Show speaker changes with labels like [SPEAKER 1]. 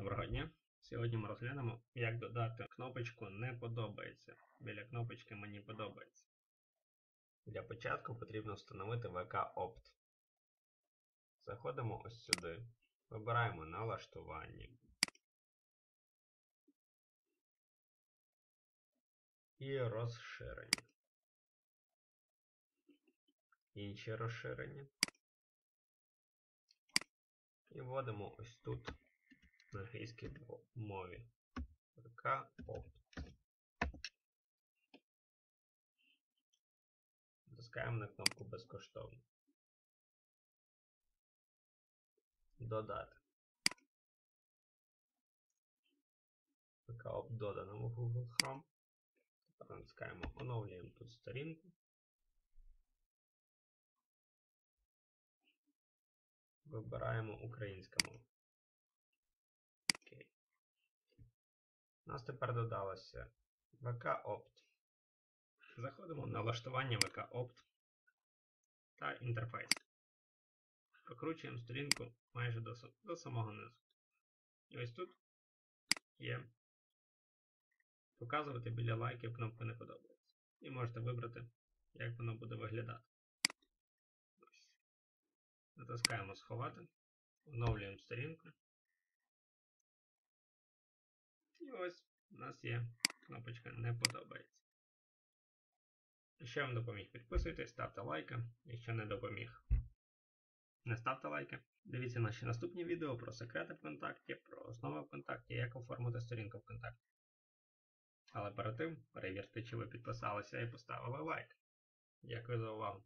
[SPEAKER 1] Доброго дня! Сьогодні ми розглянемо, як додати кнопочку Не подобається. Біля кнопочки Мені подобається. Для початку потрібно встановити VK Opt. Заходимо ось сюди. Вибираємо налаштування. І розширення. Інші розширення. І вводимо ось тут англійській мові. ВК Opt. Натискаємо на кнопку безкоштовно. Додати. ВК Opt додано в Google Chrome. Тепер натискаємо оновлюємо тут сторінку. Вибираємо українська мова. У нас тепер додалося VK Opt. Заходимо в налаштування VK Opt та інтерфейс. Прокручуємо сторінку майже до, до самого низу. І ось тут є показувати біля лайків кнопку не подобається. І можете вибрати, як воно буде виглядати. Ось. Натискаємо сховати, оновлюємо сторінку. Ось у нас є кнопочка Не подобається. Якщо вам допоміг, підписуйтесь, ставте лайки. Якщо не допоміг, не ставте лайки. Дивіться наші наступні відео про секрети ВКонтакті, про основи ВКонтакті, як оформити сторінку ВКонтакті. Але перед тим перевірте, чи ви підписалися і поставили лайк. Дякую за увагу.